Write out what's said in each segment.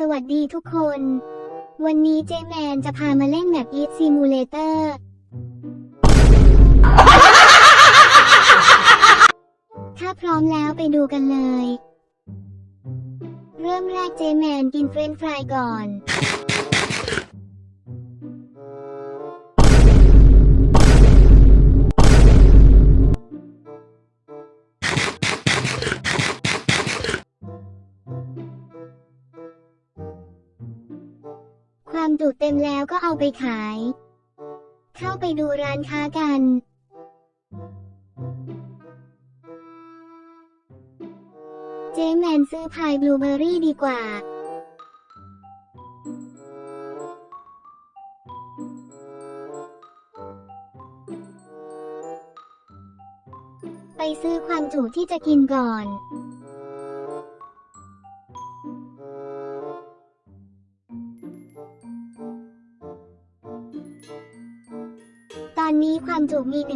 สวัสดีทุกคน วันนี้เจแมนจะพามาเล่นแมป Eat Simulator ถ้าพร้อมแล้วไปดูกันเลย เริ่มแรกเจแมนกินเฟรนฟรายก่อน จุเต็มแล้วก็เอาไปขาย เข้าไปดูร้านค้ากัน เจแมนซื้อพายบลูเบอร์รี่ดีกว่า ไปซื้อความจุที่จะกินก่อน อนนี้ความจุมี 1,900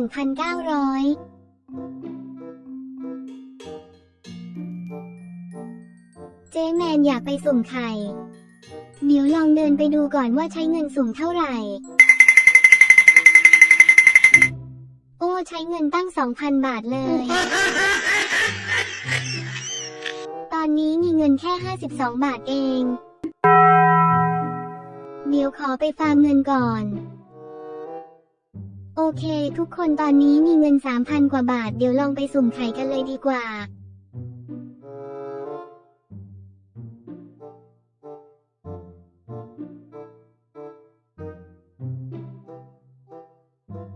เจ๊แมนอยากไปสุ่มไข่ เดี๋ยวลองเดินไปดูก่อนว่าใช้เงินสุ่มเท่าไหร่ โอ้ใช้เงินตั้ง2,000บาทเลย ตอนนี้มีเงินแค่52บาทเอง เดี๋ยวขอไปฟาร์มเงินก่อน โอเค ทุกคนตอนนี้มีเงิน 3,000 กว่าบาท เดี๋ยวลองไปสุ่มไข่กันเลยดีกว่า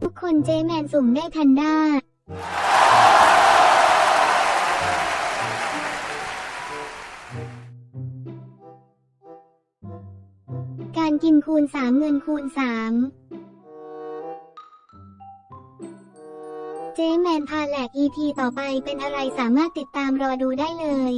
ทุกคนเจแมนสุ่มได้แพนด้าการกินคูณ 3 เงินคูณ 3 เจ๊แมนพาแหลก EP ต่อไปเป็นอะไรสามารถติดตามรอดูได้เลย